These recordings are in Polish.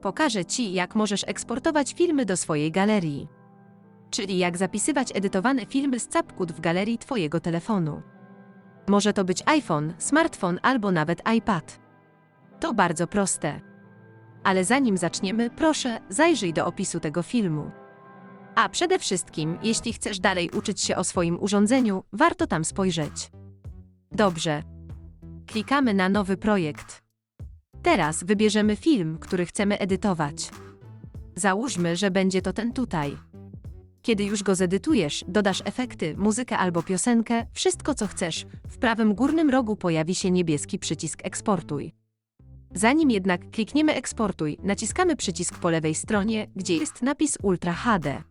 Pokażę Ci, jak możesz eksportować filmy do swojej galerii. Czyli jak zapisywać edytowane filmy z CapCut w galerii Twojego telefonu. Może to być iPhone, smartfon albo nawet iPad. To bardzo proste. Ale zanim zaczniemy, proszę, zajrzyj do opisu tego filmu. A przede wszystkim, jeśli chcesz dalej uczyć się o swoim urządzeniu, warto tam spojrzeć. Dobrze. Klikamy na nowy projekt. Teraz wybierzemy film, który chcemy edytować. Załóżmy, że będzie to ten tutaj. Kiedy już go zedytujesz, dodasz efekty, muzykę albo piosenkę, wszystko co chcesz. W prawym górnym rogu pojawi się niebieski przycisk eksportuj. Zanim jednak klikniemy eksportuj, naciskamy przycisk po lewej stronie, gdzie jest napis Ultra HD.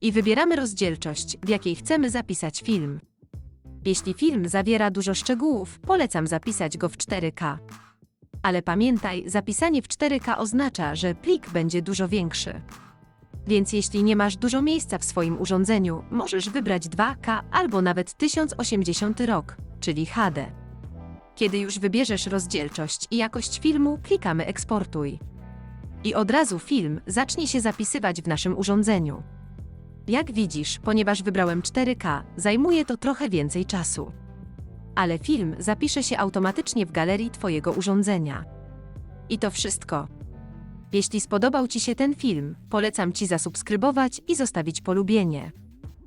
I wybieramy rozdzielczość, w jakiej chcemy zapisać film. Jeśli film zawiera dużo szczegółów, polecam zapisać go w 4K. Ale pamiętaj, zapisanie w 4K oznacza, że plik będzie dużo większy. Więc jeśli nie masz dużo miejsca w swoim urządzeniu, możesz wybrać 2K albo nawet 1080 rok, czyli HD. Kiedy już wybierzesz rozdzielczość i jakość filmu, klikamy eksportuj. I od razu film zacznie się zapisywać w naszym urządzeniu. Jak widzisz, ponieważ wybrałem 4K, zajmuje to trochę więcej czasu. Ale film zapisze się automatycznie w galerii Twojego urządzenia. I to wszystko. Jeśli spodobał Ci się ten film, polecam Ci zasubskrybować i zostawić polubienie.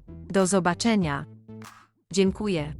Do zobaczenia. Dziękuję.